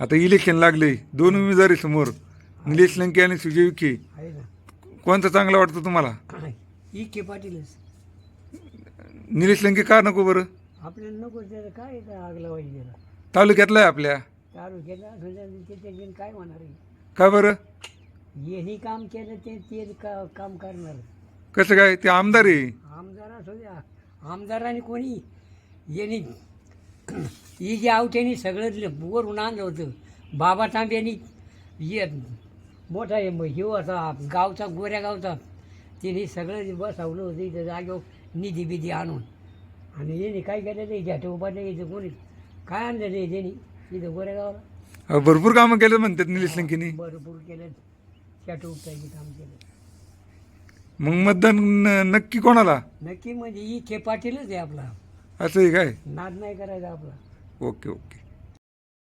आता इलेक्शन लागले. दोन उमेदवारी समोर. निलेश लंके आणि सुजय विखे. आहे ना. कोणतं चांगलं वाटतं तुम्हाला? ई के पाटीलच निलेश लंके का नको बरं? आपल्याला नको त्याला काय काय आग लावायची त्याला तालुक्यातला आहे आपल्या. तालुक्याला त्याच्याने काय होणार आहे? का बरं? यांनी काम केलं ते ते का काम करणार? कसं काय? ते आमदार आहे. आमदार असू द्या. आमदाराने कोणी? यांनी ही जे आवट्यानी सगळं वरून आणलं होतं. बाबा तांब्यानी ये मोठा हे होता गावचा गोऱ्या गावचा. तिने सगळं बसवलं होतं इथं जागेवर निधी बिधी आणून. आणि यांनी काय केलं ते झ्याटे उपाध्याय इथं कोणी काय आणलेलं आहे त्यांनी? इथं गोऱ्या गावाला. अहो, भरपूर कामं केलं म्हणतात निलेश लंकेनी. भरपूर केलं उपटायचे काम केलं. मग मतदान नक्की कोणाला? नक्की म्हणजे ही के पाटीलच आहे आपला. असं काय? नाद नाही करायचा आपला. Okay okay.